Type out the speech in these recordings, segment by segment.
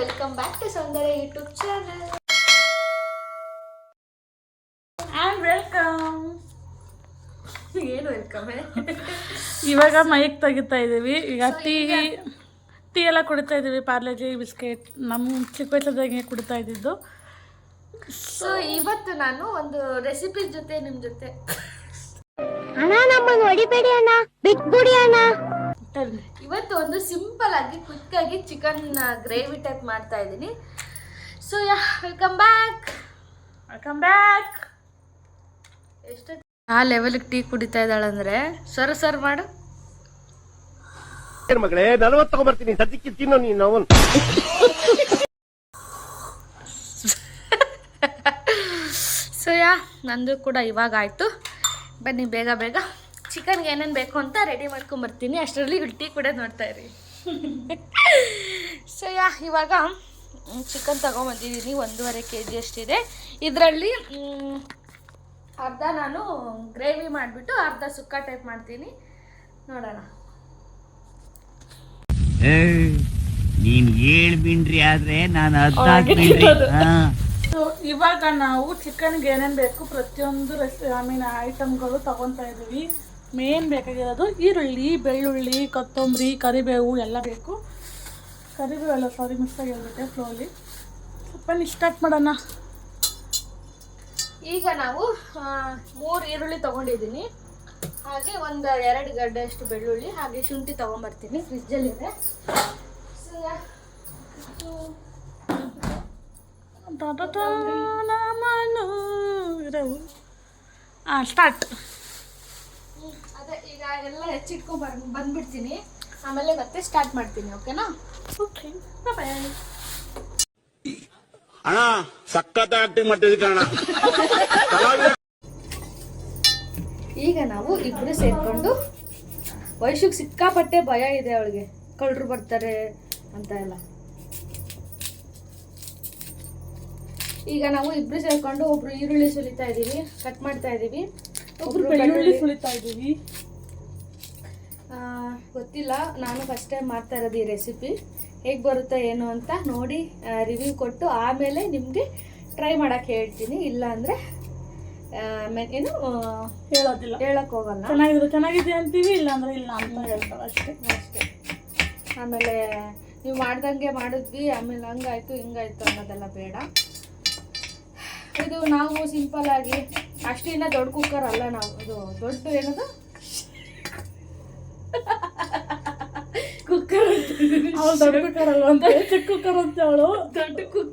Welcome back to Soundarya YouTube channel and welcome ಏನು welcome ಇವಾಗ mic ತೆಗಿತಾ ಇದ್ದೀವಿ ಈಗ ಟೀ ಟೀ ಎಲ್ಲ ಕುಡಿತಾ ಇದ್ದೀವಿ ಪಾರ್ಲೆಜಿ ಬಿಸ್ಕೆಟ್. ನಮ್ಮ ಚಿಕ್ಕ ವಯಸ್ಸದಾಗೆ ಕುಡಿತಾ ಇದ್ದಿದ್ದು. ಸೊ ಇವತ್ತು ನಾನು ಒಂದು ರೆಸಿಪಿ ಜೊತೆ ನಿಮ್ಮ ಜೊತೆ. ಅಣ್ಣ ನಮ್ಮನ್ನು ಹೊಡಿಬೇಡಿ ಅಣ್ಣ ಬಿಟ್ಬಿಡಿ ಅಣ್ಣ. ಇವತ್ತು ಒಂದು ಸಿಂಪಲ್ ಆಗಿ ಕ್ವಿಕ್ ಆಗಿ ಚಿಕನ್ ಗ್ರೇವಿ ಟೈಪ್ ಮಾಡ್ತಾ ಇದ್ದೀನಿ. So ya welcome back welcome back ಎಷ್ಟು ಆ ಲೆವೆಲ್ಗೆ ಟೀ ಕುಡಿತಾ ಇದ್ದಾಳಂದ್ರೆ ಸರ್ ಸರ್ ಮಾಡು. ಮಗಳೇ ನಲ್ವತ್ತು ತಗೊಂಡ್ಬರ್ತೀನಿ ಸದ್ಯಕ್ಕೆ ತಿನ್ನೋ ನೀನು ಅವನ್. ಸೊ ಯಾ ನಂದು ಕೂಡ ಇವಾಗ ಆಯ್ತು. ಬನ್ನಿ ಬೇಗ ಬೇಗ. ಚಿಕನ್ಗೆ ಏನೇನು ಬೇಕು ಅಂತ ರೆಡಿ ಮಾಡ್ಕೊಂಬರ್ತೀನಿ. ಅಷ್ಟರಲ್ಲಿ ಟೀ ಕೂಡ ನೋಡ್ತಾ ಇರಿ. ಸೊ ಯಾ ಇವಾಗ ಚಿಕನ್ ತೊಗೊಂಬಂದಿದ್ದೀನಿ. ಒಂದೂವರೆ ಕೆ ಜಿ ಅಷ್ಟಿದೆ. ಇದರಲ್ಲಿ ಅರ್ಧ ನಾನು ಗ್ರೇವಿ ಮಾಡಿಬಿಟ್ಟು ಅರ್ಧ ಸುಕ್ಕ ಟೈಪ್ ಮಾಡ್ತೀನಿ. ನೋಡೋಣ. ನೀನು ಹೇಳ್ಬಿನ್ರಿ ಆದರೆ ಆದ್ರೆ ನಾನು ಇವಾಗ ನಾವು ಚಿಕನ್ಗೆ ಏನೇನು ಬೇಕು ಪ್ರತಿಯೊಂದು ರೆಸಿ ಐ ಮೀನ್ ಐಟಮ್ಗಳು ತಗೊತಾ ಇದ್ದೀವಿ. ಮೇನ್ ಬೇಕಾಗಿರೋದು ಈರುಳ್ಳಿ ಬೆಳ್ಳುಳ್ಳಿ ಕೊತ್ತಂಬರಿ ಕರಿಬೇವು ಎಲ್ಲ ಬೇಕು ಕರಿಬೇವು ಎಲ್ಲ ಸಾರಿ ಮಿಸ್ ಹೇಳ್ಬಿಟ್ಟೆ ಫ್ಲೋಲಿ ಬನ್ನಿ ಸ್ಟಾರ್ಟ್ ಮಾಡೋಣ ಈಗ ನಾವು ಮೂರು ಈರುಳ್ಳಿ ತೊಗೊಂಡಿದ್ದೀನಿ ಹಾಗೆ ಒಂದು ಎರಡು ಗಡ್ಡೆ ಅಷ್ಟು ಬೆಳ್ಳುಳ್ಳಿ ಹಾಗೆ ಶುಂಠಿ ತೊಗೊಂಬರ್ತೀನಿ ಫ್ರಿಜ್ಜಲ್ಲಿದೆ ಹಾಂ ಸ್ಟಾರ್ಟ್ ಈಗ ಎಲ್ಲ ಹೆಚ್ಚಿಟ್ಕೊಂಡ್ ಬರ್ ಬಂದ್ಬಿಡ್ತೀನಿ. ಆಮೇಲೆ ಮತ್ತೆ ಸ್ಟಾರ್ಟ್ ಮಾಡ್ತೀನಿ ಓಕೆನಾ ಓಕೆ ಬಾಯ್ ಅಣ್ಣ ಸಖತ್ ಆಕ್ಟಿಂಗ್ ಮಾಡ್ತಿದ್ದಿ ಕಣ ಈಗ ನಾವು ಇಬ್ರು ಸೇರ್ಕೊಂಡು ವಯಸ್ಸಿಗೆ ಸಿಕ್ಕಾಪಟ್ಟೆ ಭಯ ಇದೆ ಅವಳಿಗೆ. ಕಳ್ಳರು ಬರ್ತಾರೆ ಅಂತ ಎಲ್ಲ. ಈಗ ನಾವು ಇಬ್ರು ಸೇರ್ಕೊಂಡು ಒಬ್ರು ಈರುಳ್ಳಿ ಸುಲಿತಾ ಇದೀವಿ ಕಟ್ ಮಾಡ್ತಾ ಇದೀವಿ ಒಬ್ರು ಬೆಳ್ಳುಳ್ಳಿ ಸುಳಿತಾ ಇದ್ದೀವಿ. ಆ, ಗೊತ್ತಿಲ್ಲ. ನಾನು ಫಸ್ಟ್ ಟೈಮ್ ಮಾಡ್ತಾ ಇರೋದು ಈ ರೆಸಿಪಿ ಹೇಗೆ ಬರುತ್ತೆ ಏನು ಅಂತ ನೋಡಿ ರಿವ್ಯೂ ಕೊಟ್ಟು ಆಮೇಲೆ ನಿಮಗೆ ಟ್ರೈ ಮಾಡೋಕ್ಕೆ ಹೇಳ್ತೀನಿ. ಇಲ್ಲ ಅಂದರೆ ಏನು ಹೇಳೋದಿಲ್ಲ. ಹೇಳಕ್ ಹೋಗಲ್ಲ. ಚೆನ್ನಾಗಿದ್ರೆ ಚೆನ್ನಾಗಿದೆ ಅಂತೀವಿ ಇಲ್ಲ ಅಂದ್ರೆ ಇಲ್ಲ ಅಂತ ಹೇಳ್ತಾರೆ. ಅಷ್ಟೇ. ಅಷ್ಟೇ. ಆಮೇಲೆ ನೀವು ಮಾಡ್ದಂಗೆ ಮಾಡಿದ್ವಿ ಆಮೇಲೆ ಹಂಗಾಯ್ತು ಹಿಂಗಾಯ್ತು ಅನ್ನೋದೆಲ್ಲ ಬೇಡ. ಇದು ನಾವು ಸಿಂಪಲ್ ಆಗಿ ಅಷ್ಟಿನ ದೊಡ್ಡ ಕುಕ್ಕರ್ ಅಲ್ಲ ನಾವು ಇದು ದೊಡ್ಡ ಏನದು? ಕುಕ್ಕರ್ ಅವಳು ದೊಡ್ಡ ಕುಕ್ಕರ್ ಅಲ್ವ ಅಂತ ಚಿಕ್ಕ ಕುಕ್ಕರ್ ಅಂತ ಅವಳು. ದೊಡ್ಡ ಕುಕ್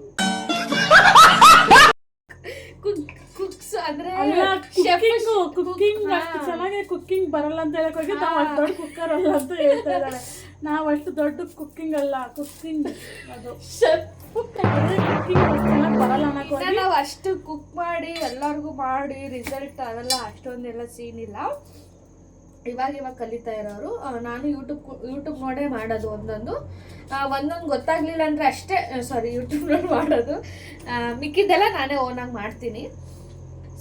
ಕುಕ್ ಕುಕ್ಸ್ ಅಂದ್ರೆ ಕುಕಿಂಗ್ chef- ಕುಕ್ಕಿಂಗ್ ಕುಕ್ಕಿಂಗ್ ಹಾ. ಅಷ್ಟು ಚೆನ್ನಾಗಿ ಕುಕ್ಕಿಂಗ್ ಬರಲ್ಲ ಅಂತ ಹೇಳಕ್ ಹೋಗಿ ನಾವು ಅಷ್ಟು ದೊಡ್ಡ ಕುಕ್ಕರ್ ಅಲ್ಲ ಅಂತ ಹೇಳ್ತಾ ಇದ್ದಾಳೆ ನಾವು ಅಷ್ಟು ದೊಡ್ಡ ಕುಕ್ಕಿಂಗ್ ಅಲ್ಲ ಕುಕ್ಕಿಂಗ್ ಅದು. ಕುಕ್ಕಿಂಗ್ ಚೆನ್ನಾಗಿ ಬರಲ್ಲ ಅನ್ನಕ್ ಹೋಗಿ. ನಾವು ಅಷ್ಟು ಕುಕ್ ಮಾಡಿ ಎಲ್ಲರಿಗೂ ಮಾಡಿ ರಿಸಲ್ಟ್ ಅವೆಲ್ಲ ಅಷ್ಟೊಂದೆಲ್ಲ ಸೀನ್ ಇಲ್ಲ. ಇವಾಗ ಇವಾಗ ಕಲಿತಾ ಇರೋರು ನಾನು ಯೂಟ್ಯೂಬ್ ಯೂಟ್ಯೂಬ್ ನೋಡೇ ಮಾಡೋದು ಒಂದೊಂದು. ಒಂದೊಂದು ಗೊತ್ತಾಗ್ಲಿಲ್ಲ ಅಂದ್ರೆ ಅಷ್ಟೇ ಸಾರಿ ಯೂಟ್ಯೂಬ್ ನೋಡಿ ಮಾಡೋದು. ಮಿಕ್ಕಿದ್ದೆಲ್ಲ ನಾನೇ ಓನಾಗಿ ಮಾಡ್ತೀನಿ.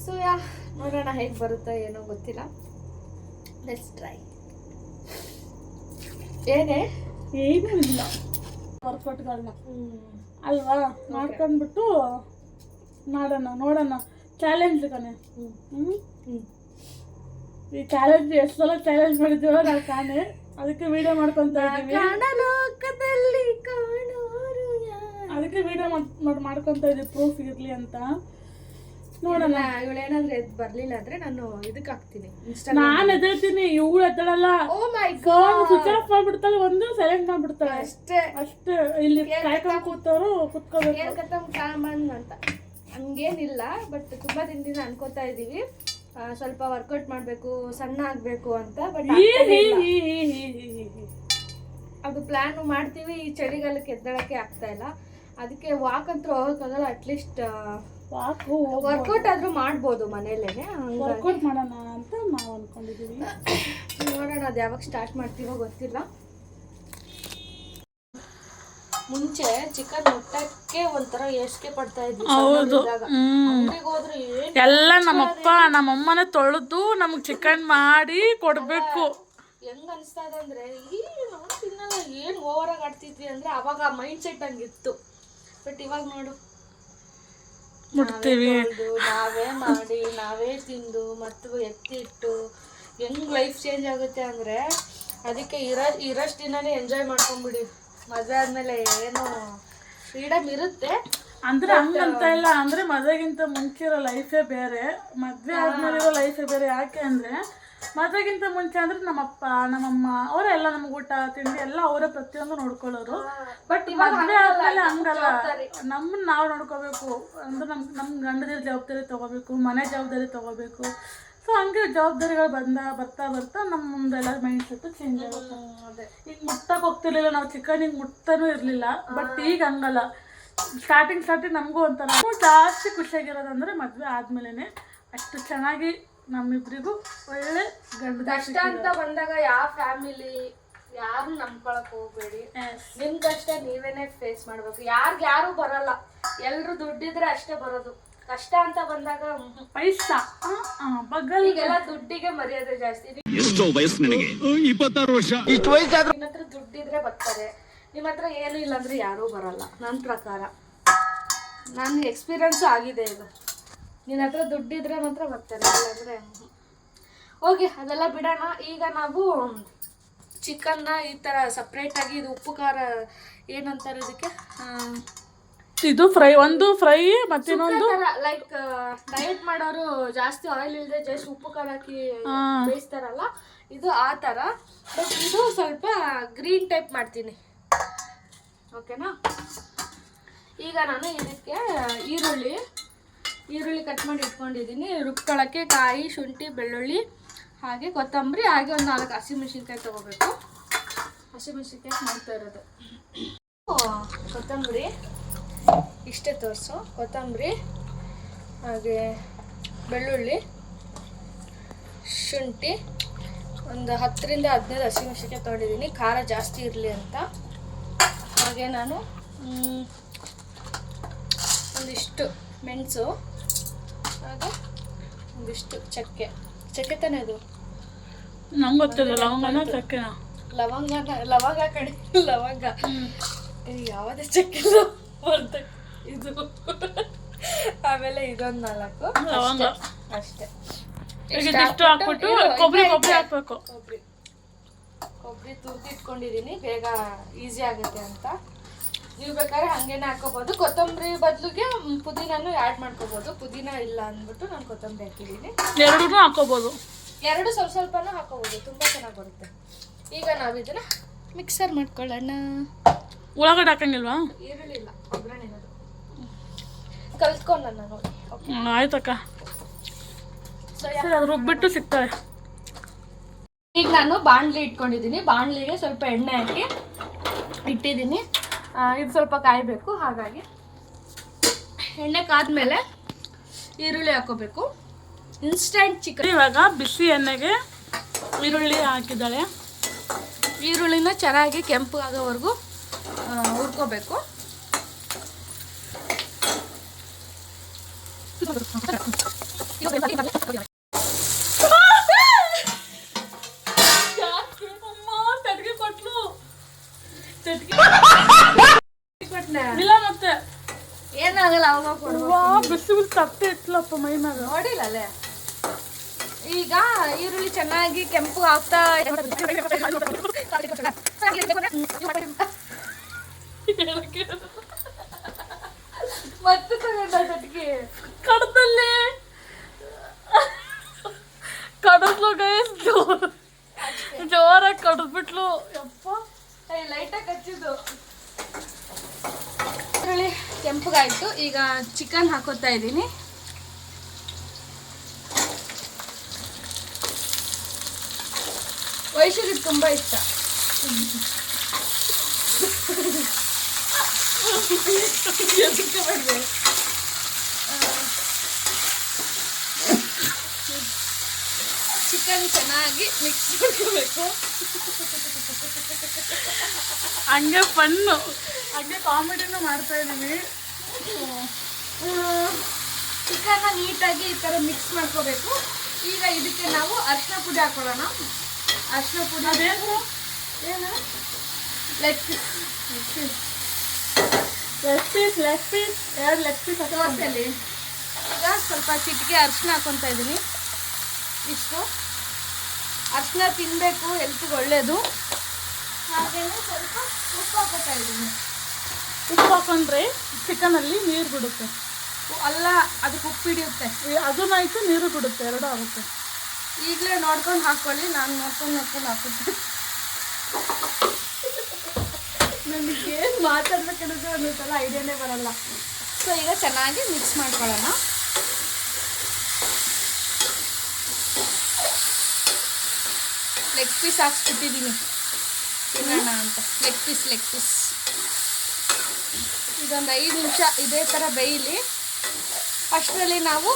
ಸೊ ಯಾ ನೋಡೋಣ ಹೇಗೆ ಬರುತ್ತೆ ಏನೋ ಗೊತ್ತಿಲ್ಲ. ಲೆಟ್ಸ್ ಟ್ರೈ ಏನೇ? ಏನೂ ಇಲ್ಲ. ವರ್ಕೌಟ್ಗಳನ್ನ ಅಲ್ವಾ? ಮಾಡ್ಕೊಂಡ್ಬಿಟ್ಟು ಮಾಡೋಣ ನೋಡೋಣ. ಚಾಲೆಂಜ್ ಕಣೆ ಹ್ಞೂ ಹ್ಮ್. ಈ ಚಾಲೆಂಜ್ ಎಷ್ಟು ಸಲ ಚಾಲೆಂಜ್ ಮಾಡಿದ್ದೀವೋ ನಾವು ಕಾಣೆ. ಅದಕ್ಕೆ ವಿಡಿಯೋ ಮಾಡ್ಕೊಂತ ಕಾಣಲೋಕದಲ್ಲಿ ಕಾಣೋರು ಯಾ ಅದಕ್ಕೆ ವಿಡಿಯೋ ಮಾಡ್ಕೊಂತ ಇದೀವಿ ಪ್ರೂಫ್ ಇರ್ಲಿ ಅಂತ. ನೋಡೋಣ. ಇವಳು ಇವಳೇನಾದ್ರೂ ಎದ್ ಬರ್ಲಿಲ್ಲ ಅಂದ್ರೆ ನಾನು ಇದಕ್ಕೆ ಹಾಕ್ತೀನಿ. ನಾನು ಎದ್ದೇಳ್ತೀನಿ. ಇವಳು ಎದ್ದೇಳಲ್ಲ. Oh my phone switch off ಮಾಡ್ಬಿಡ್ತಾಳೆ ಒಂದು ಸೈಲೆಂಟ್ ಮಾಡ್ಬಿಡ್ತಾಳೆ. ಅಷ್ಟೇ. ಅಷ್ಟೇ. ಇಲ್ಲಿ ಕಾಯ್ಕೊಂಡು ಕೂತವ್ರು ಕುತ್ಕೋಬೇಕು. ಅಂತ. ಹಂಗೇನಿಲ್ಲ ಬಟ್ ತುಂಬಾ ದಿನದಿಂದ ಅನ್ಕೋತಾ ಇದೀವಿ ಸ್ವಲ್ಪ ವರ್ಕೌಟ್ ಮಾಡ್ಬೇಕು ಸಣ್ಣ ಆಗ್ಬೇಕು ಅಂತ ಬಟ್. ಅದು ಪ್ಲಾನ್ ಮಾಡ್ತೀವಿ ಈ ಚಳಿಗಾಲಕ್ಕೆ ಎದ್ದಳಕ್ಕೆ ಆಗ್ತಾ ಇಲ್ಲ. ಅದಕ್ಕೆ ವಾಕ್ ಅಂತ ಹೋಗಕ್ಕಾಗಲ್ಲ ಅಟ್ಲೀಸ್ಟ್ ವಾಕ್ ವರ್ಕೌಟ್ ಆದ್ರೂ ಮಾಡ್ಬೋದು ಮನೇಲೇನೆ. ವರ್ಕೌಟ್ ಮಾಡೋಣ ಅಂತ ನಾವು ಅನ್ಕೊಂಡಿದೀವಿ. ನೋಡೋಣ ಅದು ಯಾವಾಗ ಸ್ಟಾರ್ಟ್ ಮಾಡ್ತೀವೋ ಗೊತ್ತಿಲ್ಲ. ಮುಂಚೆ ಚಿಕನ್ ಮುಟ್ಟಕ್ಕೆ ಒಂಥರ ಏಸ್ಕೆ ಪಡ್ತಾ ಇದ್ವಿ ಹೌದು. ಎಲ್ಲ ನಮ್ಮಪ್ಪ ನಮ್ಮಮ್ಮನ ತೊಳೆದು ನಮ್ಗೆ ಚಿಕನ್ ಮಾಡಿ ಕೊಡ್ಬೇಕು. ಹೆಂಗ್ ಅನಿಸ್ತಾ ಇದೆ ಅಂದ್ರೆ ಈ ನಾನು ತಿನ್ನಲ್ಲ ಏನು ಆಗಿ ಆಡ್ತಿದ್ವಿ ಅಂದ್ರೆ ಅವಾಗ ಮೈಂಡ್ ಸೆಟ್ ಹಂಗಿತ್ತು ಬಟ್ ಇವಾಗ ನೋಡು. ಮುಟ್ತೀವಿ. ನಾವೇ ಮಾಡಿ ನಾವೇ ತಿಂದು ಮತ್ತು ಎತ್ತಿಟ್ಟು ಹೆಂಗ್ ಲೈಫ್ ಚೇಂಜ್ ಆಗುತ್ತೆ ಅಂದ್ರೆ ಅದಕ್ಕೆ ಇರೋ ಇರೋಷ್ಟು ದಿನನೇ ಎಂಜಾಯ್ ಮಾಡ್ಕೊಂಬಿಡಿ. ಮದುವೆ ಆದ್ಮೇಲೆ ಏನು ಫ್ರೀಡಮ್ ಇರುತ್ತೆ. ಅಂದ್ರೆ ಹಂಗಂತ ಇಲ್ಲ ಅಂದ್ರೆ ಮದುವೆಗಿಂತ ಮುಂಚೆ ಇರೋ ಲೈಫೇ ಬೇರೆ ಮದ್ವೆ ಆದ್ಮೇಲೆ ಇರೋ ಲೈಫೇ ಬೇರೆ ಯಾಕೆ ಅಂದ್ರೆ ಮದುವೆಗಿಂತ ಮುಂಚೆ ಅಂದ್ರೆ ನಮ್ಮಪ್ಪ ನಮ್ಮಮ್ಮ ಅವರೆಲ್ಲ ನಮ್ಗೆ ಊಟ ತಿಂಡಿ ಎಲ್ಲ ಅವರೇ ಪ್ರತಿಯೊಂದು ನೋಡ್ಕೊಳ್ಳೋರು. ಬಟ್ ಮದ್ವೆ ಆದ್ಮೇಲೆ ಹಂಗಲ್ಲ. ನಮ್ಮನ್ನ ನಾವು ನೋಡ್ಕೋಬೇಕು. ಅಂದ್ರೆ ನಮ್ ನಮ್ ಗಂಡದಿರ ಜವಾಬ್ದಾರಿ ತಗೋಬೇಕು ಮನೆ ಜವಾಬ್ದಾರಿ ತಗೋಬೇಕು. ಸೊ ಹಂಗೆ ಜವಾಬ್ದಾರಿಗಳು ಬಂದ ಬರ್ತಾ ಬರ್ತಾ ನಮ್ಮ ಮುಂದೆಲ್ಲ ಮೈಂಡ್ ಸೆಟ್ ಚೇಂಜ್ ಆಗುತ್ತೆ. ಈಗ ಮುಟ್ಟಕ್ಕೆ ಹೋಗ್ತಿರ್ಲಿಲ್ಲ ನಾವು ಚಿಕನಿಗೆ ಮುಟ್ತಾನೂ ಇರಲಿಲ್ಲ ಬಟ್ ಈಗ ಹಂಗಲ್ಲ. ಸ್ಟಾರ್ಟಿಂಗ್ ಸ್ಟಾರ್ಟಿಂಗ್ ನಮಗೂ ಒಂಥರ. ಜಾಸ್ತಿ ಖುಷಿಯಾಗಿರೋದಂದ್ರೆ ಮದುವೆ ಆದ್ಮೇಲೆ ಅಷ್ಟು ಚೆನ್ನಾಗಿ ನಮ್ಮಿಬ್ರಿಗೂ ಒಳ್ಳೆ ಗಂಡ ಕಷ್ಟ ಅಂತ ಬಂದಾಗ ಯಾವ ಫ್ಯಾಮಿಲಿ ಯಾರು ನಂಬ್ಕೊಳಕ್ ಹೋಗ್ಬೇಡಿ. ನಿಮ್ ಕಷ್ಟ ನೀವೇನೆ ಫೇಸ್ ಮಾಡ್ಬೇಕು. ಯಾರ್ಗ್ ಯಾರು ಬರಲ್ಲ. ಎಲ್ರು ದುಡ್ಡಿದ್ರೆ ಅಷ್ಟೇ ಬರೋದು. ಕಷ್ಟ ಅಂತ ಬಂದಾಗ. ಪೈಸಾ ಈಗೆಲ್ಲ ದುಡ್ಡಿಗೆ ಮರ್ಯಾದೆ ಜಾಸ್ತಿ. ಎಷ್ಟೋ ವಯಸ್ಸು ನಿಮಗೆ ಇಪ್ಪತ್ತಾರು ವರ್ಷ. ಇಷ್ಟು ವಯಸ್ಸಾದ್ರೂ ನಿಮ್ಮ ಹತ್ರ ದುಡ್ಡಿದ್ರೆ ಬರ್ತಾರೆ ನಿಮ್ಮ ಹತ್ರ ಏನು ಇಲ್ಲ ಅಂದ್ರೆ ಯಾರೂ ಬರಲ್ಲ. ನನ್ನ ಪ್ರಕಾರ. ನನ್ನ ಎಕ್ಸ್ಪೀರಿಯನ್ಸು ಆಗಿದೆ ಇದು. ನಿನ್ನ ಹತ್ರ ದುಡ್ಡಿದ್ರೆ ಮಾತ್ರ ಬರ್ತಾರೆ ಇಲ್ಲಾಂದ್ರೆ ಓಕೆ ಅದೆಲ್ಲ ಬಿಡೋಣ. ಈಗ ನಾವು ಚಿಕನ್ನ ಈ ಥರ ಸಪ್ರೇಟಾಗಿ ಇದು ಉಪ್ಪು ಖಾರ ಏನಂತಾರೆ ಇದಕ್ಕೆ? ಆ, ಇದು ಫ್ರೈ ಒಂದು ಫ್ರೈ ಮತ್ತೆ ಇನ್ನೊಂದು? ಲೈಕ್ ಡಯಟ್ ಮಾಡೋರು ಜಾಸ್ತಿ ಆಯಿಲ್ ಇಲ್ಲದೆ ಜಸ್ಟ್ ಉಪ್ಪು ಖಾರ ಹಾಕಿ ಬೇಯಿಸ್ತಾರಲ್ಲ ಇದು ಆ ಥರ ಬಟ್ ಇದು ಸ್ವಲ್ಪ ಗ್ರೀನ್ ಟೈಪ್ ಮಾಡ್ತೀನಿ. ಓಕೆನಾ ಈಗ ನಾನು ಇದಕ್ಕೆ ಈರುಳ್ಳಿ ಈರುಳ್ಳಿ ಕಟ್ ಮಾಡಿ ಇಟ್ಕೊಂಡಿದ್ದೀನಿ. ರುಬ್ಕೊಳ್ಳೋಕ್ಕೆ ಕಾಯಿ ಶುಂಠಿ ಬೆಳ್ಳುಳ್ಳಿ ಹಾಗೆ ಕೊತ್ತಂಬರಿ ಹಾಗೆ ಒಂದು ನಾಲ್ಕು ಹಸಿಮೆಣಸಿನ್ಕಾಯಿ ತೊಗೋಬೇಕು. ಹಸಿಮೆಣಸಿನ್ಕಾಯಿ ಮಾಡ್ತಾ ಇರೋದು. ಕೊತ್ತಂಬರಿ. ಇಷ್ಟೇ ತೋರಿಸು. ಕೊತ್ತಂಬರಿ ಹಾಗೆ ಬೆಳ್ಳುಳ್ಳಿ ಶುಂಠಿ ಒಂದು ಹತ್ತರಿಂದ ಹದಿನೈದು ಹಸಿಮೆಣಸಿನ್ಕಾಯಿ ತೊಗೊಂಡಿದ್ದೀನಿ ಖಾರ ಜಾಸ್ತಿ ಇರಲಿ ಅಂತ. ಹಾಗೆ ನಾನು ಒಂದಿಷ್ಟು ಮೆಣಸು ಹಾಗೆ ಒಂದಿಷ್ಟು ಚಕ್ಕೆ. ಚಕ್ಕೆ ತಾನೇ ಅದು? ನಂಗೆ ಗೊತ್ತಿಲ್ಲ ಲವಂಗನ ಚಕ್ಕೆನ? ಲವಂಗ ಲವಂಗ ಕಡೆ ಲವಂಗ. ಇದು ಯಾವುದೇ ಚಕ್ಕೆ ಅಂತ ಇದು. ಆಮೇಲೆ ಇದೊಂದು ನಾಲ್ಕು. ಲವಂಗ ಅಷ್ಟೇ. ಈಗ ಇದಿಷ್ಟು ಹಾಕ್ಬಿಟ್ಟು ಕೊಬ್ಬರಿ ಕೊಬ್ಬರಿ ಹಾಕ್ಬೇಕು. ಕೊಬ್ಬರಿ ಕೊಬ್ಬರಿ ತುರ್ದಿಟ್ಕೊಂಡಿದ್ದೀನಿ ಬೇಗ ಈಸಿ ಆಗುತ್ತೆ ಅಂತ. ನೀವು ಬೇಕಾದ್ರೆ ಹಂಗೇನೆ ಹಾಕೋಬೋದು. ಕೊತ್ತಂಬರಿ ಬದಲಿಗೆ ಪುದೀನನು ಆ್ಯಡ್ ಮಾಡ್ಕೋಬೋದು. ಪುದೀನ ಇಲ್ಲ ಅಂದ್ಬಿಟ್ಟು ನಾನು ಕೊತ್ತಂಬರಿ ಹಾಕಿದ್ದೀನಿ ಎರಡೂ ಹಾಕೋಬೋದು. ಎರಡು ಸ್ವಲ್ಪ ಸ್ವಲ್ಪನೂ ಹಾಕೋಬೋದು. ತುಂಬ ಚೆನ್ನಾಗಿ ಬರುತ್ತೆ. ಈಗ ನಾವು ಇದನ್ನ ಮಿಕ್ಸರ್ ಮಾಡ್ಕೊಳ್ಳೋಣ. ಒಳಗಡೆ ಹಾಕಂಗಿಲ್ವಾ? ಈರುಳ್ಳಿ ಇಲ್ಲ ಒಗ್ಗರಣೆ ಕಲ್ತ್ಕೊಂಡು ನಾನು ಹ್ಮ್, ಆಯ್ತಕ್ಕ. ಸರಿ ಅದು ರುಬ್ಬಿಟ್ಟು ಸಿಗ್ತಾರೆ ಈಗ ನಾನು ಬಾಣಲಿ ಇಟ್ಕೊಂಡಿದ್ದೀನಿ. ಬಾಣಲಿಗೆ ಸ್ವಲ್ಪ ಎಣ್ಣೆ ಹಾಕಿ ಇಟ್ಟಿದ್ದೀನಿ. ಆ, ಇದು ಸ್ವಲ್ಪ ಕಾಯಬೇಕು ಹಾಗಾಗಿ. ಎಣ್ಣೆ ಕಾದ್ಮೇಲೆ ಈರುಳ್ಳಿ ಹಾಕೋಬೇಕು. ಇನ್ಸ್ಟೆಂಟ್ ಚಿಕನ್ ಇವಾಗ ಬಿಸಿ ಎಣ್ಣೆಗೆ ಈರುಳ್ಳಿ ಹಾಕಿದ್ದಾಳೆ. ಈರುಳ್ಳಿನ ಚೆನ್ನಾಗಿ ಕೆಂಪು ಆಗೋವರೆಗೂ ಹುರ್ಕೋಬೇಕು. ಏನಾಗಲ್ಲ ಅವಾಗ ಬಿಸಿ ಬಿಸಿ ತಪ್ಪೆ ಇಟ್ಲಪ್ಪ ಮೈ ನೋಡಿಲ್ಲ ಅಲ್ಲೇ ಈಗ ಈರುಳ್ಳಿ ಚೆನ್ನಾಗಿ ಕೆಂಪು ಆಗ್ತಾ ಮತ್ತೆ ತಗೊಂಡ ಚಟ್ಕಿ ಕಡದಲ್ಲಿ ಕಡದ್ಲು ಗೈಸ್ ಜೋರಾಗಿ ಕಡದ್ಬಿಟ್ಲು ಯಪ್ಪ ಲೈಟಾಗಿ ಹಚ್ಚಿದ್ದು ಈರುಳ್ಳಿ ಕೆಂಪಗಾಯ್ತು ಈಗ ಚಿಕನ್ ಹಾಕೋತಾ ಇದ್ದೀನಿ. ವಯಸ್ಸಿಗೆ ತುಂಬ ಇಷ್ಟ. ಚಿಕನ್ ಚೆನ್ನಾಗಿ ಮಿಕ್ಸ್ ಮಾಡ್ಕೋಬೇಕು. ಹಂಗೆ ಫನ್ನು. ಹಂಗೆ ಕಾಮಿಡಿನೂ ಮಾಡ್ತಾ ಇದೀವಿ ಚಿಕನ್ನ ನೀಟಾಗಿ ಈ ಥರ ಮಿಕ್ಸ್ ಮಾಡ್ಕೋಬೇಕು. ಈಗ ಇದಕ್ಕೆ ನಾವು ಅರಿಶಿನ ಪುಡಿ ಹಾಕೊಳ್ಳೋಣ. ಅರ್ಶಿನ ಪುಡಿ ಅದೇನು? ಏನು? Leg piece leg piece leg piece ಎರಡು ಲೆಗ್ ಪೀಸ್ ದೋಸೆಲಿ ಈಗ ಸ್ವಲ್ಪ ಚಿಟಿಕೆ ಅರಿಶಿನ ಹಾಕೊತಾ ಇದ್ದೀನಿ. ಇಷ್ಟು. ಅರಿಶಿನ ತಿನ್ನಬೇಕು ಹೆಲ್ತ್ಗೆ ಒಳ್ಳೆಯದು ಹಾಗೇ ಸ್ವಲ್ಪ ಉಪ್ಪು ಹಾಕೋತಾ ಇದ್ದೀನಿ. ಉಪ್ಪು ಹಾಕೊಂಡ್ರೆ ಚಿಕನಲ್ಲಿ ನೀರು ಬಿಡುತ್ತೆ. ಅಲ್ಲ ಅದಕ್ಕೆ ಉಪ್ಪು ಹಿಡಿಯುತ್ತೆ. ಈ- ಅದನ್ನಾಯ್ತು ನೀರು ಬಿಡುತ್ತೆ ಎರಡು ಆಗುತ್ತೆ. ಈಗಲೇ ನೋಡ್ಕೊಂಡು ಹಾಕ್ಕೊಳ್ಳಿ ನಾನು ನೋಡ್ಕೊಂಡು ನೋಡ್ಕೊಂಡು ಹಾಕುತ್ತೆ ನನಗೆ ಏನು ಮಾತಾಡ್ಬೇಕನ್ನೋದು ಒಂದೊಂದ್ಸಲ ಐಡಿಯಾನೇ ಬರಲ್ಲ. ಸೊ ಈಗ ಚೆನ್ನಾಗಿ ಮಿಕ್ಸ್ ಮಾಡ್ಕೊಳ್ಳೋಣ. ಲೆಗ್ ಪೀಸ್ ಹಾಕ್ಸ್ಬಿಟ್ಟಿದ್ದೀನಿ. ತಿನ್ನೋಣ ಅಂತ. ಲೆಗ್ ಪೀಸ್ ಲೆಗ್ ಪೀಸ್ ಇದೊಂದು ಐದು ನಿಮಿಷ ಇದೇ ಥರ ಬೇಯಲಿ. ಅಷ್ಟರಲ್ಲಿ ನಾವು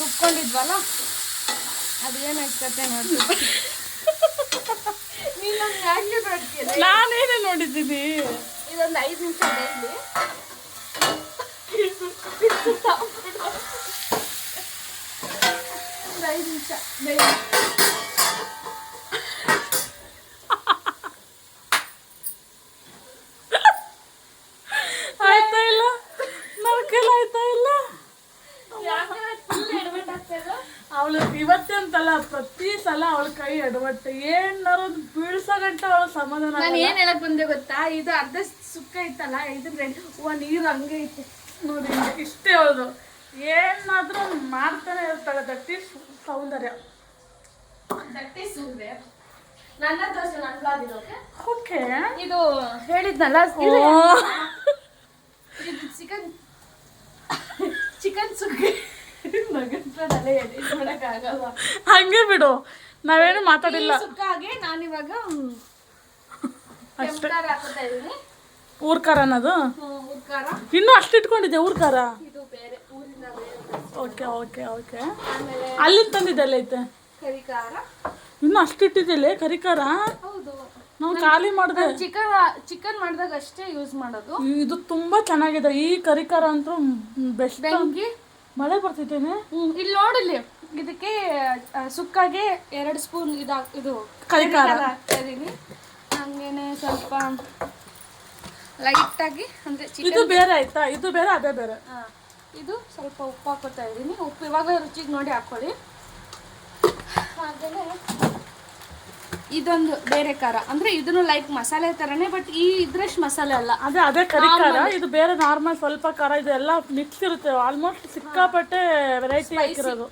ರುಬ್ಕೊಂಡಿದ್ವಲ್ಲ? ಅದು ಏನಾಗ್ತತೆ ನೋಡ್ತೀವಿ ನಾನೇನೇ ನೋಡಿದ್ದೀನಿ. ಇದೊಂದು ಐದು ನಿಮಿಷ ಬೇಯಲಿ ಒಂದು ಐದು ನಿಮಿಷ ಬೇಯಲಿ ಆಯ್ತಾ ಇಲ್ಲ ನನ್ನ ಕೈಲಿ ಆಯ್ತಾ ಇಲ್ಲ ಅವಳು ಇವತ್ತೇ ಅಂತಲ್ಲ ಪ್ರತಿ ಸಲ ಅವಳ ಕೈ ಎಡವಟ್ಟೆ ಏನ್ ಬೀಳ್ಸೋ ಗಂಟ ಅವಳು ಸಮಾಧಾನ ನಾನು. ಏನ್ ಹೇಳಕ್ ಬಂದೆ ಗೊತ್ತಾ? ಇದು ಅರ್ಧ ಸುಕ್ಕ ಇತ್ತಲ್ಲ ಇದು ರೆಡಿ ಹೂವ ನೀರು ಹಂಗೆ ಇತ್ತು ನೋಡಿ ಇಷ್ಟೇ ಅವಳು ಏನಾದ್ರೂ ಮಾಡ್ತಾನೆ ಇರ್ತಾಳೆ ದಟ್ಟಿ ಸೌಂದರ್ಯ. ದಟ್ಟಿ ಸೂರ್ಯ ನನ್ನ ದೋಸೆ ನನ್ನ ಬ್ಲಾಗ್ ಇರೋಕೆ ಓಕೆ ಇದು ಹೇಳಿದ್ನಲ್ಲ ಇದು ಚಿಕನ್ ಚಿಕನ್ ಸುಕ್ಕಿ. ಹಂಗೆ ಬಿಡು. ನಾವೇನು ಮಾತಾಡಿಲ್ಲ. ಸುಕ್ಕಾಗೆ ನಾನಿವಾಗ ಹ್ಮ್, ಅಷ್ಟೇ. ಕೆಂಪು ಖಾರ ಹಾಕೋತಾ ಇದೀನಿ. ಊರ್ ಖಾರ. ಅನ್ನೋದು ಇನ್ನೂ ಅಷ್ಟು ಇಟ್ಕೊಂಡಿದ್ದೆ ಊರ್ಕಾರ ಓಕೆ ಓಕೆ ಓಕೆ. ಅಲ್ಲಿಂದ ಅಲ್ಲಿಂದ ತಂದಿದ್ದಲ್ಲ ಐತೆ? ಇನ್ನು ಅಷ್ಟು ಇಟ್ಟಿದ್ದಿಲ್ಲ ಕರಿಕಾರ ನಾವು ಖಾಲಿ ಮಾಡಿದೆ. ಚಿಕನ್ ಚಿಕನ್ ಮಾಡಿದಾಗ ಅಷ್ಟೇ ಯೂಸ್ ಮಾಡೋದು. ಇದು ತುಂಬಾ ಚೆನ್ನಾಗಿದೆ. ಈ ಕರಿಕಾರ ಅಂತೂ ಬೆಸ್ಟ್. ಬೆಂಕಿ ಮಳೆ ಬರ್ತೈತೇನೆ ಇಲ್ಲಿ ನೋಡಿಲ್ಲಿ. ಇದಕ್ಕೆ ಆ, ಸುಕ್ಕಾಗೆ ಎರಡು ಸ್ಪೂನ್ ಇದು ಇದು ಕರಿ ಖಾರ. ಹಾಕ್ತಾ ಇದೀನಿ ಹಂಗೇನೆ ಸ್ವಲ್ಪ ಲೈಟಾಗಿ ಅಂದರೆ ಇದು ಚಿಕನ್ ಬೇರೆ ಆಯ್ತಾ? ಇದು ಬೇರೆ ಅದೇ ಬೇರೆ. ಇದು ಸ್ವಲ್ಪ ಉಪ್ಪು ಹಾಕೋತಾ ಇದ್ದೀನಿ. ಉಪ್ಪು ಇವಾಗ ರುಚಿಗೆ ನೋಡಿ ಹಾಕೊಳ್ಳಿ. ಹಾಗೆಯೇ ಇದೊಂದು ಬೇರೆ ಖಾರ ಅಂದ್ರೆ ಇದನ್ನು ಲೈಕ್ ಮಸಾಲೆ ತರನೇ ಬಟ್ ಈ ಇದ್ರಷ್ಟು ಮಸಾಲೆ ಅಲ್ಲ. ಅದೇ ಅದೇ ಕರಿ ಖಾರ ಇದು ಬೇರೆ ನಾರ್ಮಲ್ ಸ್ವಲ್ಪ ಖಾರ ಇದೆಲ್ಲ ಎಲ್ಲ ಮಿಕ್ಸ್ ಇರುತ್ತೆ. ಆಲ್ಮೋಸ್ಟ್ ಸಿಕ್ಕಾಪಟ್ಟೆ ವೆರೈಟಿ ಹಾಕಿರೋದು.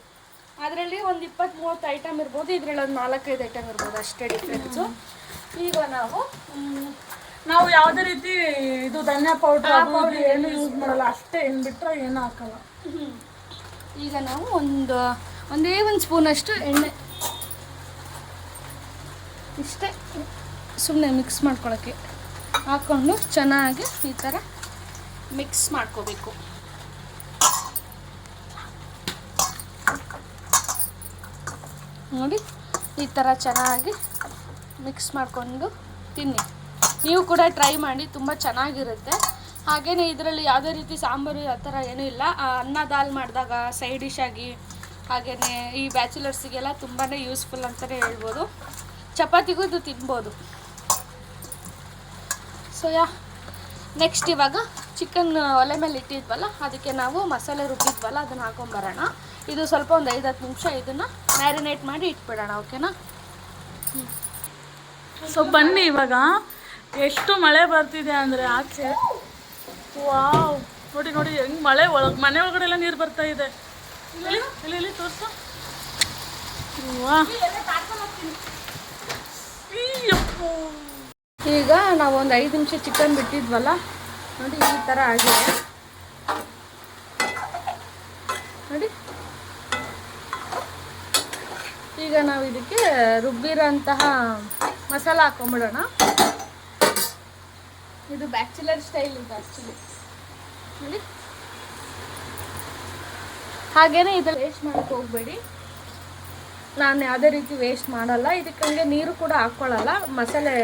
ಅದರಲ್ಲಿ ಒಂದು ಇಪ್ಪತ್ತ್ ಮೂವತ್ತು ಐಟಮ್ ಇರ್ಬೋದು. ಇದರಲ್ಲಿ ಒಂದು ನಾಲ್ಕೈದು ಐಟಮ್ ಇರ್ಬೋದು. ಅಷ್ಟೇ ಡಿಫ್ರೆನ್ಸು ಈಗ ನಾವು ನಾವು ಯಾವುದೇ ರೀತಿ ಇದು ಧನ್ಯ ಪೌಡರ್ ಏನು ಯೂಸ್ ಮಾಡಲ್ಲ. ಅಷ್ಟೇ ಏನು ಬಿಟ್ಟರೆ ಏನು ಹಾಕಲ್ಲ. ಈಗ ನಾವು ಒಂದು ಒಂದೇ ಒಂದು ಸ್ಪೂನಷ್ಟು ಎಣ್ಣೆ ಇಷ್ಟೇ. ಸುಮ್ಮನೆ ಮಿಕ್ಸ್ ಮಾಡ್ಕೊಳ್ಳೋಕ್ಕೆ ಹಾಕ್ಕೊಂಡು ಚೆನ್ನಾಗಿ ಈ ಥರ ಮಿಕ್ಸ್ ಮಾಡ್ಕೋಬೇಕು. ನೋಡಿ, ಈ ಥರ ಚೆನ್ನಾಗಿ ಮಿಕ್ಸ್ ಮಾಡಿಕೊಂಡು ತಿನ್ನಿ. ನೀವು ಕೂಡ ಟ್ರೈ ಮಾಡಿ, ತುಂಬ ಚೆನ್ನಾಗಿರುತ್ತೆ. ಹಾಗೆಯೇ ಇದರಲ್ಲಿ ಯಾವುದೇ ರೀತಿ ಸಾಂಬಾರು ಆ ಥರ ಏನೂ ಇಲ್ಲ. ಅನ್ನ ದಾಲ್ ಮಾಡಿದಾಗ ಸೈಡ್ ಡಿಶ್ ಆಗಿ ಹಾಗೆಯೇ ಈ ಬ್ಯಾಚುಲರ್ಸಿಗೆಲ್ಲ ತುಂಬಾ ಯೂಸ್ಫುಲ್ ಅಂತಲೇ ಹೇಳ್ಬೋದು. ಚಪಾತಿಗೂ ಇದು ತಿನ್ಬೋದು. ಸೊ ಯಾ ನೆಕ್ಸ್ಟ್ ಇವಾಗ ಚಿಕನ್ ಒಲೆ ಮೇಲೆ ಇಟ್ಟಿದ್ವಲ್ಲ, ಅದಕ್ಕೆ ನಾವು ಮಸಾಲೆ ರುಬ್ಬಿದ್ವಲ್ಲ, ಅದನ್ನು ಹಾಕೊಂಬರೋಣ. ಇದು ಸ್ವಲ್ಪ ಒಂದು ಐದು ಹತ್ತು ನಿಮಿಷ ಇದನ್ನು ಮ್ಯಾರಿನೇಟ್ ಮಾಡಿ ಇಟ್ಬಿಡೋಣ ಓಕೆನಾ ಸೊ ಬನ್ನಿ ಇವಾಗ. ಎಷ್ಟು ಮಳೆ ಬರ್ತಿದೆ ಅಂದರೆ ಆಚೆ. ವಾವ್ ನೋಡಿ ನೋಡಿ, ಹೆಂಗೆ ಮಳೆ ಒಳಗೆ, ಮನೆ ಒಳಗಡೆ ಎಲ್ಲ ನೀರು ಬರ್ತಾ ಇದೆ. ಇಲ್ಲಿ ಇಲ್ಲಿ ತೋರಿಸು. ವಾ. ಈಗ ನಾವು ಒಂದು ಐದು ನಿಮಿಷ ಚಿಕನ್ ಬಿಟ್ಟಿದ್ವಲ್ಲ, ನೋಡಿ ಈ ಥರ ಆಗಿದೆ. ನೋಡಿ. ಈಗ ನಾವು ಇದಕ್ಕೆ ರುಬ್ಬಿರೋಂತಹ ಮಸಾಲ ಹಾಕೊಂಬಿಡೋಣ. ಇದು ಬ್ಯಾಚುಲರ್ ಸ್ಟೈಲ್ ಇದು ಆ್ಯಕ್ಚುಲಿ ನೋಡಿ. ಹಾಗೇನೆ ಇದನ್ನು ವೇಸ್ಟ್ ಮಾಡೋಕ್ಕೆ ಹೋಗಬೇಡಿ. ನಾನು ಯಾವುದೇ ರೀತಿ ವೇಸ್ಟ್ ಮಾಡಲ್ಲ. ಇದಕ್ಕೆ ಹಂಗೆ ನೀರು ಕೂಡ ಹಾಕ್ಕೊಳ್ಳಲ್ಲ ಮಸಾಲೆ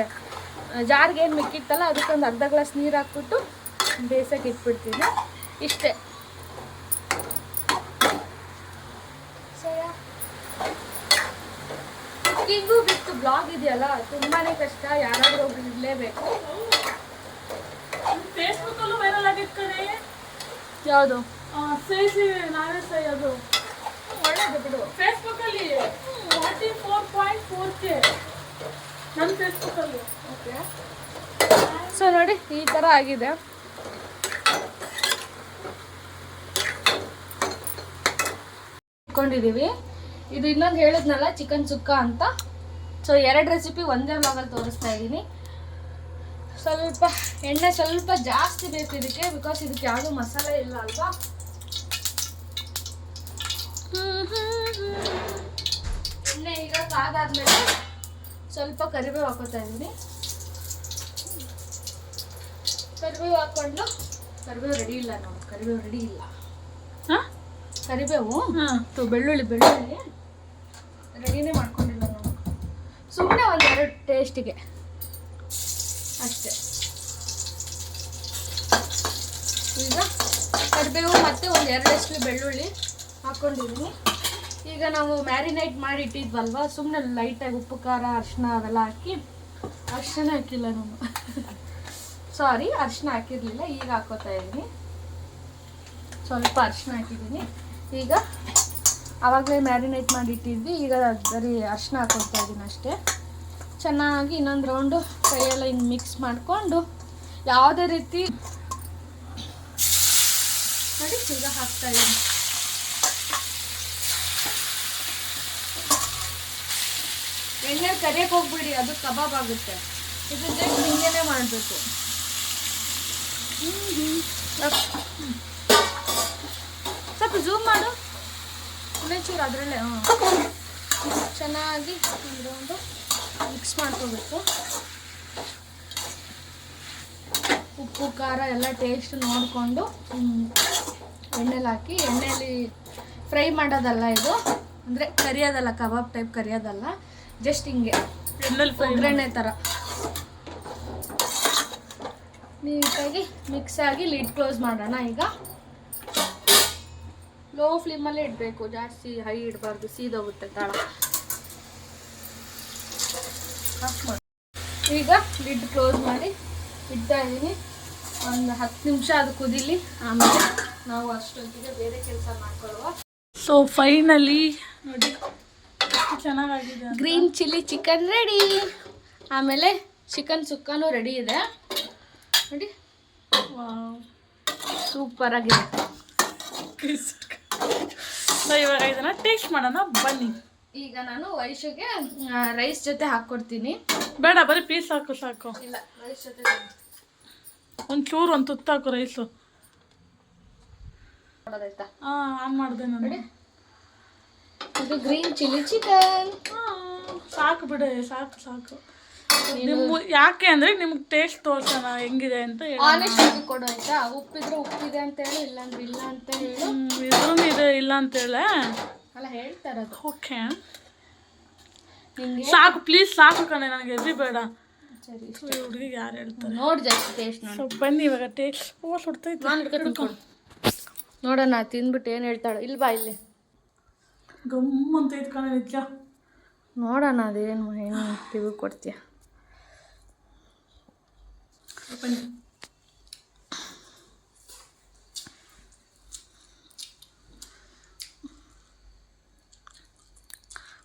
ಜಾರ್ಗೆ ಏನು ಮಿಕ್ಕಿತ್ತಲ್ಲ ಅದಕ್ಕೊಂದು ಅರ್ಧ ಗ್ಲಾಸ್ ನೀರು ಹಾಕ್ಬಿಟ್ಟು ಬೇಸಕ್ಕೆ ಇಟ್ಬಿಡ್ತೀನಿ. ಇಷ್ಟೇ. ಕುಕ್ಕಿಂಗು ವಿತ್ ಬ್ಲಾಗ್ ಇದೆಯಲ್ಲ ತುಂಬಾ ಕಷ್ಟ. ಯಾರಾದರೂ ಒಬ್ರು ಇರಲೇಬೇಕು. ಫೇಸ್ಬುಕ್ಕಲ್ಲೂ ವೈರಲ್ ಆಗಿತ್ತು ಯಾವುದು? ಸೇಸಿ ನಾವೇ ಸೈ ಅದು. ಒಳ್ಳೇದು ಬಿಡು. ಫೇಸ್ಬುಕ್ಕಲ್ಲಿ forty four point four K ನನ್ನ ಫೇಸ್ಬುಕ್ಕಲ್ಲಿ ಓಕೆ ಸೊ ನೋಡಿ ಈ ಥರ ಆಗಿದೆ. ಇಟ್ಕೊಂಡಿದ್ದೀವಿ ಇದು ಇನ್ನೊಂದು ಹೇಳಿದ್ನಲ್ಲ ಚಿಕನ್ ಸುಕ್ಕ ಅಂತ. ಸೊ ಎರಡು ರೆಸಿಪಿ ಒಂದೇ ಬ್ಲಾಗಲ್ಲಿ ತೋರಿಸ್ತಾ ಇದ್ದೀನಿ. ಸ್ವಲ್ಪ ಎಣ್ಣೆ ಸ್ವಲ್ಪ ಜಾಸ್ತಿ ಬೇಕು ಇದಕ್ಕೆ ಬಿಕಾಸ್ ಇದಕ್ಕೆ ಯಾವುದೂ ಮಸಾಲೆ ಇಲ್ಲ ಅಲ್ವಾ? ಎಣ್ಣೆ ಈಗ ಕಾದಾದ್ಮೇಲೆ ಸ್ವಲ್ಪ ಕರಿಬೇವು ಹಾಕೋತಾ ಇದ್ದೀನಿ. ಕರಿಬೇವು ಹಾಕೊಂಡು ಕರಿಬೇವು ರೆಡಿ ಇಲ್ಲ ನಾವು ಕರಿಬೇವು ರೆಡಿ ಇಲ್ಲ. ಹಾಂ? ಕರಿಬೇವು ಹಾಂ ಬೆಳ್ಳುಳ್ಳಿ ಬೆಳ್ಳುಳ್ಳಿ. ರೆಡಿನೇ ಮಾಡ್ಕೊಂಡಿಲ್ಲ ನಾವು ಸುಮ್ಮನೆ ಒಂದು ಎರಡು ಟೇಸ್ಟಿಗೆ ಅಷ್ಟೇ. ಈಗ ಕರಿಬೇವು ಮತ್ತು ಒಂದು ಎರಡಷ್ಟು ಬೆಳ್ಳುಳ್ಳಿ. ಹಾಕ್ಕೊಂಡಿದ್ದೀನಿ ಈಗ ನಾವು ಮ್ಯಾರಿನೇಟ್ ಮಾಡಿ ಇಟ್ಟಿದ್ವಲ್ವ? ಸುಮ್ಮನೆ ಲೈಟಾಗಿ ಉಪ್ಪು, ಖಾರ ಅರಿಶಿನ ಅವೆಲ್ಲ ಹಾಕಿ. ಅರಿಶಿನ ಹಾಕಿಲ್ಲ ನಾನು. ಸಾರಿ ಅರಿಶಿನ ಹಾಕಿರಲಿಲ್ಲ, ಈಗ ಹಾಕೋತಾ ಇದ್ದೀನಿ. ಸ್ವಲ್ಪ ಅರಿಶಿನ ಹಾಕಿದ್ದೀನಿ. ಈಗ ಆವಾಗಲೇ ಮ್ಯಾರಿನೇಟ್ ಮಾಡಿ ಇಟ್ಟಿದ್ವಿ, ಈಗ ಬರೀ ಅರಿಶಿನ ಹಾಕೊಳ್ತಾ ಇದ್ದೀನಿ ಅಷ್ಟೇ. ಚೆನ್ನಾಗಿ ಇನ್ನೊಂದು ರೌಂಡು ಕೈಯೆಲ್ಲ ಹಿಂಗೆ ಮಿಕ್ಸ್ ಮಾಡಿಕೊಂಡು ಯಾವುದೇ ರೀತಿ ನೋಡಿ, ಈಗ ಹಾಕ್ತಾ ಎಣ್ಣೆ ಕರಿಯಕ್ಕೆ ಹೋಗ್ಬಿಡಿ, ಅದು ಕಬಾಬ್ ಆಗುತ್ತೆ. ಇದು ಜಸ್ಟ್ ಹಿಂಗೇನೆ ಮಾಡಬೇಕು. ಸ್ವಲ್ಪ ಝೂಮ್ ಮಾಡು. ಇನ್ನೊಂಚೂರು ಅದರಲ್ಲೇ ಚೆನ್ನಾಗಿ ಒಂದು ಮಿಕ್ಸ್ ಮಾಡ್ಕೋಬೇಕು. ಉಪ್ಪು, ಖಾರ ಎಲ್ಲ ಟೇಸ್ಟ್ ನೋಡಿಕೊಂಡು ಎಣ್ಣೆಲಿ ಹಾಕಿ ಎಣ್ಣೆಯಲ್ಲಿ ಫ್ರೈ ಮಾಡೋದಲ್ಲ ಇದು? ಅಂದರೆ ಕರಿಯೋದಲ್ಲ, ಕಬಾಬ್ ಟೈಪ್ ಕರಿಯೋದಲ್ಲ. ಜಸ್ಟ್ ಹಿಂಗೆ. ಒಗ್ಗರಣೆ ಥರ ನೀಟಾಗಿ ಮಿಕ್ಸ್ ಆಗಿ ಲಿಡ್ ಕ್ಲೋಸ್ ಮಾಡೋಣ ಈಗ. ಲೋ ಫ್ಲೇಮಲ್ಲೇ ಇಡಬೇಕು ಜಾಸ್ತಿ ಹೈ ಇಡಬಾರ್ದು ಸೀದೋಗುತ್ತೆ ತಳ. ಈಗ ಲಿಡ್ ಕ್ಲೋಸ್ ಮಾಡಿ ಇಡ್ತಾ ಇದ್ದೀನಿ. ಒಂದು ಹತ್ತು ನಿಮಿಷ ಅದು ಕುದಿಲಿ ಆಮೇಲೆ ನಾವು ಅಷ್ಟೊತ್ತಿಗೆ ಬೇರೆ ಕೆಲಸ ಮಾಡ್ಕೊಳ್ಳುವ ಸೊ ಫೈನಲಿ ನೋಡಿ. Green chilli chicken ready. ಆಮೇಲೆ ಚಿಕನ್ ಸುಕ್ಕನು ರೆಡಿ ಇದೆ. ನೋಡಿ. ಸೂಪರ್ ಆಗಿದೆ. ಸೊ ಇವಾಗ ಇದನ್ನ ಟೇಸ್ಟ್ ಮಾಡೋಣ. ಬನ್ನಿ. ಈಗ ನಾನು ವೈಶುಗೆ ರೈಸ್ ಜೊತೆ ಹಾಕ್ಕೊಡ್ತೀನಿ ಬೇಡ ಬರೀ ಪೀಸ್ ಹಾಕು ಸಾಕು. ಇಲ್ಲ ರೈಸ್ ಜೊತೆ ಒಂಚೂರು ಒಂದು ತುತ್ತಾಕು ರೈಸು ಮಾಡೋದಾಯ್ತಾ? ಹಾಂ ಆನ್ ಮಾಡಿದೆ ನಾನು. ಇದು ಗ್ರೀನ್ ಚಿಲ್ಲಿ ಚಿಕನ್. ಸಾಕು ಬಿಡು ಸಾಕು ಸಾಕು. ನಿಮ್ಮ ಯಾಕೆ ಅಂದರೆ ನಿಮ್ಗೆ ಟೇಸ್ಟ್ ತೋರ್ಸೋಣ ಹೆಂಗಿದೆ ಅಂತ ಹೇಳಿ ಆನೆಸ್ಟ್ ಆಗಿ ಕೊಡು ಆಯ್ತಾ? ಉಪ್ಪಿದ್ರೆ ಉಪ್ಪಿದೆ ಅಂತ ಹೇಳಿ ಇಲ್ಲ ಅಂದ್ರೆ ಇಲ್ಲ ಅಂತ ಹೇಳು. ಇದ್ರೂ ಇದೆ ಇಲ್ಲ ಅಂತ ಹೇಳ ಅಲ್ಲ ಹೇಳ್ತಾರದು ಓಕೆ. ಸಾಕು ಪ್ಲೀಸ್ ಸಾಕು ಕಣೆ ನನಗೆ ಎದ್ರಿ ಬೇಡ ಹುಡುಗಿಗೆ ಯಾರು ಹೇಳ್ತಾರೆ? ನೋಡಿ ಜಾಸ್ತಿ ಟೇಸ್ಟ್ ನೋಡಿ. ಬನ್ನಿ ಇವಾಗ ಟೇಸ್ಟ್ ಓ ಸುಡ್ತೈತೆ ನಾನು ಹಿಡ್ಕೊಂಡು ನೋಡೋಣ ತಿಂದ್ಬಿಟ್ಟು ಏನು ಹೇಳ್ತಾಳೆ. ಇಲ್ವಾ ಬಾ ಇಲ್ಲಿ. ಗಮ್ ಅಂತ ಕಣೆ ನಿಜ ನೋಡೋಣ ಅದೇನು ಏನು ಟಿವಿ ಕೊಡ್ತೀಯ.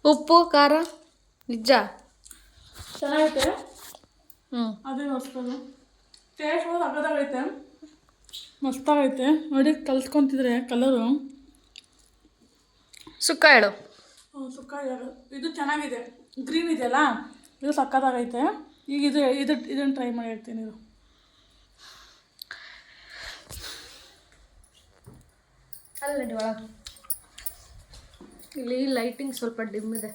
ಉಪ್ಪು ಖಾರ ನಿಜ ಚೆನ್ನಾಗೈತೆ? ಹ್ಞೂ. ಅದೇ ಮಸ್ತದು. ಟೇಸ್ಟ್ ಅಗದಾಗೈತೆ. ಮಸ್ತಾಗೈತೆ. ನೋಡಿ ಕಲ್ಸ್ಕೊತಿದ್ರೆ ಕಲರು ಸುಕ್ಕ ಹೇಳು. ಸುಕ್ಕ ಇದು ಚೆನ್ನಾಗಿದೆ. ಗ್ರೀನ್ ಇದೆಯಲ್ಲ ಇದು ಸಕ್ಕತ್ತಾಗೈತೆ. ಈಗ ಇದು ಇದು ಇದನ್ನು ಟ್ರೈ ಮಾಡಿ ಹೇಳ್ತೀನಿ ಇದು ಅಲ್ಲ ಒಳಗೆ. ಇಲ್ಲಿ ಲೈಟಿಂಗ್ ಸ್ವಲ್ಪ ಡಿಮ್ ಇದೆ.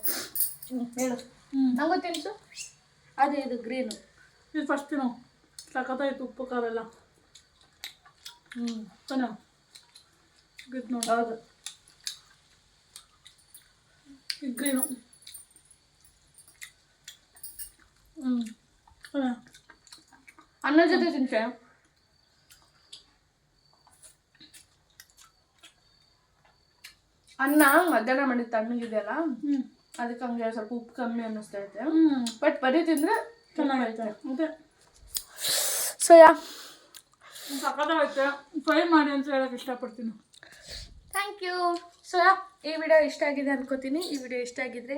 ಹ್ಞೂ ಹೇಳು. ಹ್ಞೂ. ನಂಗೂ ತಿನ್ಸು ಅದೇ ಇದು ಗ್ರೀನು ಇದು ಫಸ್ಟ್ ತಿನ್ನು. ಸಕ್ಕತ್ತಾಯ್ತು ಉಪ್ಪು ಕಾರೆಲ್ಲ ಎಲ್ಲ. ಹ್ಞೂ ನೋಡಿ. ಹೌದು. ಇದು ಗ್ರೀನು ಹ್ಞೂ ಅನ್ನ ಜೊತೆ ತಿಂತೆ ಅನ್ನ ಮಧ್ಯಾಹ್ನ ಮಾಡಿ ತಣ್ಣಗಿದೆಯಲ್ಲ ಅದಕ್ಕೆ ಹಂಗೆ ಸ್ವಲ್ಪ ಉಪ್ಪು ಕಮ್ಮಿ ಅನ್ನಿಸ್ತೈತೆ ಹ್ಞೂ ಬಟ್ ಬರೀ ತಿಂದರೆ ಚೆನ್ನಾಗಿರುತ್ತೆ ಮತ್ತೆ ಸೊ ಯಾ ಸಕ್ಕತ್ತಾಗೈತೆ ಫ್ರೈ ಮಾಡಿ ಅಂತ ಹೇಳಕ್ಕೆ ಇಷ್ಟಪಡ್ತೀನಿ. Thank you. ಸೊ ಈ ವಿಡಿಯೋ ಇಷ್ಟ ಆಗಿದೆ ಅನ್ಕೋತೀನಿ. ಈ ವಿಡಿಯೋ ಇಷ್ಟ ಆಗಿದ್ರೆ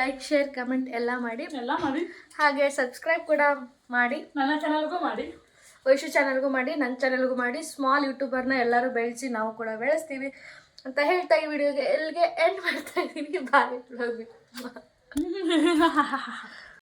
ಲೈಕ್ ಶೇರ್ ಕಮೆಂಟ್ ಎಲ್ಲ ಮಾಡಿ. ಎಲ್ಲ ಮಾಡಿ. ಹಾಗೆ ಸಬ್ಸ್ಕ್ರೈಬ್ ಕೂಡ ಮಾಡಿ. ನನ್ನ ಚಾನಲ್ಗೂ ಮಾಡಿ. ವೈಶು ಚಾನಲ್ಗೂ ಮಾಡಿ ನನ್ನ ಚಾನಲ್ಗೂ ಮಾಡಿ. ಸ್ಮಾಲ್ ಯೂಟ್ಯೂಬರ್ನ ಎಲ್ಲರೂ ಬೆಳೆಸಿ ನಾವು ಕೂಡ ಬೆಳೆಸ್ತೀವಿ. ಅಂತ ಹೇಳ್ತಾ ಈ ವಿಡಿಯೋಗೆ ಎಲ್ಲಿಗೆ ಎಂಡ್ ಮಾಡ್ತಾ ಇದ್ದೀನಿ. ಬಾಯ್